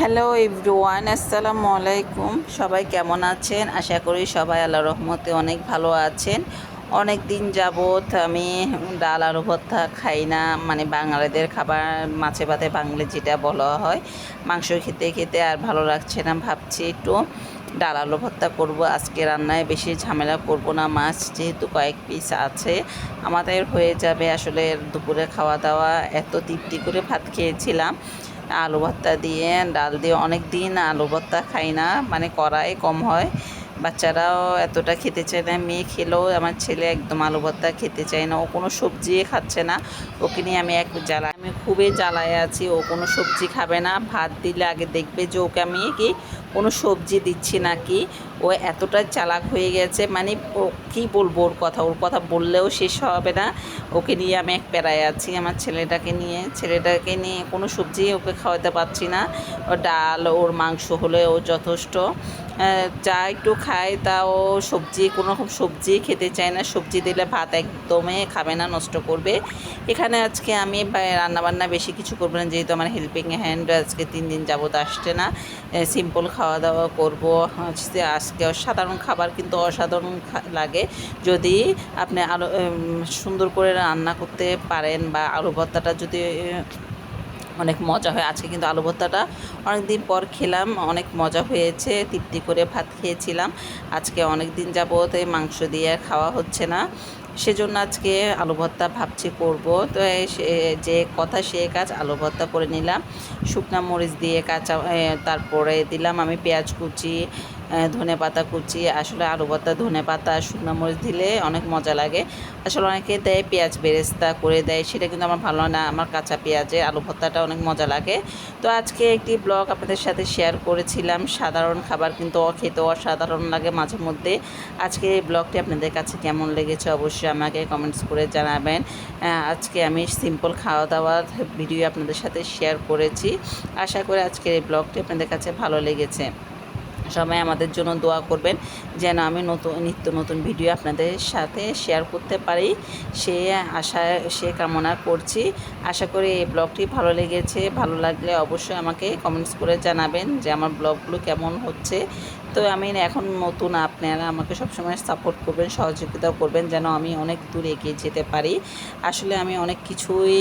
Hello everyone, আসসালামু আলাইকুম। সবাই কেমন আছেন? আশা করি সবাই আল্লাহ রহমতে অনেক ভালো আছেন। অনেক দিন যাবৎ আমি ডাল আলু ভর্তা খাই না। মানে বাঙালিদের খাবার মাছে ভাতে বাঙালি যেটা বলা হয়, মাংস খেতে খেতে আর ভালো লাগছে না ভাবছি একটু ডাল, আলু ভর্তা করব। আজকে রান্নায় বেশি ঝামেলা করব না, মাছ যেহেতু কয়েক পিস আছে, আমাদের হয়ে যাবে আসলে দুপুরে খাওয়া দাওয়া। এত তৃপ্তি করে ভাত খেয়েছিলাম। আলু ভর্তা দিয়ে, ডাল দিয়ে অনেক দিন আলু ভর্তা খাই না মানে করাই কম হয়। বাচ্চারাও এতটা খেতে চায় না, মেয়ে খেলেও আমার ছেলে একদম আলু ভর্তা খেতে চায় না, ও কোনো সবজি খাচ্ছে না। ওকে নিয়ে আমি এক জ্বালা আমি খুবই জ্বালায় আছি, ও কোনো সবজি খাবে না। ভাত দিলে আগে দেখবে যে ওকে আমি কি কোনো সবজি দিচ্ছি নাকি? ও এতটা চালাক হয়ে গেছে মানে ও কী বলব ওর কথা? ওর কথা বললেও শেষ হবে না। ওকে নিয়ে আমি এক পেরায় আছি, আমার ছেলেটাকে নিয়ে। ছেলেটাকে নিয়ে কোনো সবজি ওকে খাওয়াতে পারছি না। ডাল, ওর মাংস হলে ও যথেষ্ট। যা একটু খায় তাও সবজি, কোনো রকম সবজি খেতে চায় না। সবজি দিলে ভাত একদমই খাবে না, নষ্ট করবে। এখানে আজকে আমি রান্নাবান্না বেশি কিছু করব না, যেহেতু আমার হেল্পিং হ্যান্ড আজকে তিন দিন যাবত আসছে না। সিম্পল খাওয়া দাওয়া করব। হচ্ছে আজকে সাধারণ খাবার, কিন্তু অসাধারণ লাগে। যদি আপনি আলু সুন্দর করে রান্না করতে পারেন বা আলু ভর্তাটা যদি অনেক মজা হয়। আজকে কিন্তু আলু ভর্তাটা অনেক দিন পর খেলাম, অনেক মজা হয়েছে, তৃপ্তি করে ভাত খেয়েছিলাম। আজকে অনেক দিন যাবত এই মাংস দিয়ে খাওয়া হচ্ছে না। সেজন্য আজকে আলু ভর্তা ভাবছি করব। তো যে কথা সে কাজ আলু ভর্তা করে নিলাম। শুকনা মরিচ দিয়ে কাঁচা তারপরে দিলাম আমি পেঁয়াজ কুচি ধনে পাতা, কুচি, আসলে আলু ভর্তা, ধনে পাতা, শুকনো মরিচ দিলে অনেক মজা লাগে। আসলে অনেকে দেয় পেঁয়াজ বেরেস্তা করে দেয়, সেটা কিন্তু আমার ভালো না, আমার কাঁচা পেঁয়াজে আলু ভর্তাটা অনেক মজা লাগে। তো আজকে একটি ব্লগ আপনাদের সাথে শেয়ার করেছিলাম, সাধারণ খাবার কিন্তু খেতে অসাধারণ লাগে মাঝে মধ্যে। আজকে এই ব্লগটি আপনাদের কাছে কেমন লেগেছে অবশ্যই আমাকে কমেন্টস করে জানাবেন। আজকে আমি সিম্পল খাওয়া দাওয়ার ভিডিও আপনাদের সাথে শেয়ার করেছি। আশা করি আজকের এই ব্লগটি আপনাদের কাছে ভালো লেগেছে। সবাই আমাদের জন্য দোয়া করবেন যেন আমি নতুন, নিত্য নতুন ভিডিও আপনাদের সাথে শেয়ার করতে পারি। সে আশা, সে কামনা করছি। আশা করি এই ব্লগটি ভালো লেগেছে। ভালো লাগলে অবশ্যই আমাকে কমেন্টস করে জানাবেন যে আমার ব্লগগুলো কেমন হচ্ছে। তো আমি এখন নতুন আপনারা আমাকে সবসময় সাপোর্ট করবেন সহযোগিতা করবেন যেন আমি অনেক দূর এগিয়ে যেতে পারি। আসলে আমি অনেক কিছুই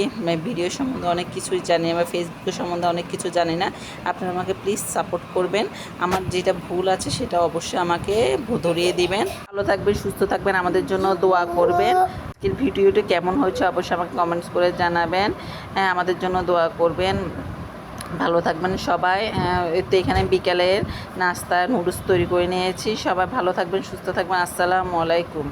ভিডিও সম্বন্ধে অনেক কিছুই জানি, আমার ফেসবুকের সম্বন্ধে অনেক কিছু জানি না। আপনারা আমাকে প্লিজ সাপোর্ট করবেন। আমার যেটা ভুল আছে, সেটা অবশ্যই আমাকে ধরিয়ে দিবেন। ভালো থাকবেন, সুস্থ থাকবেন, আমাদের জন্য দোয়া করবেন। আজকের ভিডিওটি কেমন হয়েছে অবশ্যই আমাকে কমেন্টস করে জানাবেন। হ্যাঁ আমাদের জন্য দোয়া করবেন। ভালো থাকবেন সবাই। এতে তো এখানে বিকালের নাস্তা, নুডলস তৈরি করে নিয়েছি। সবাই ভালো থাকবেন, সুস্থ থাকবেন। আসসালামু আলাইকুম।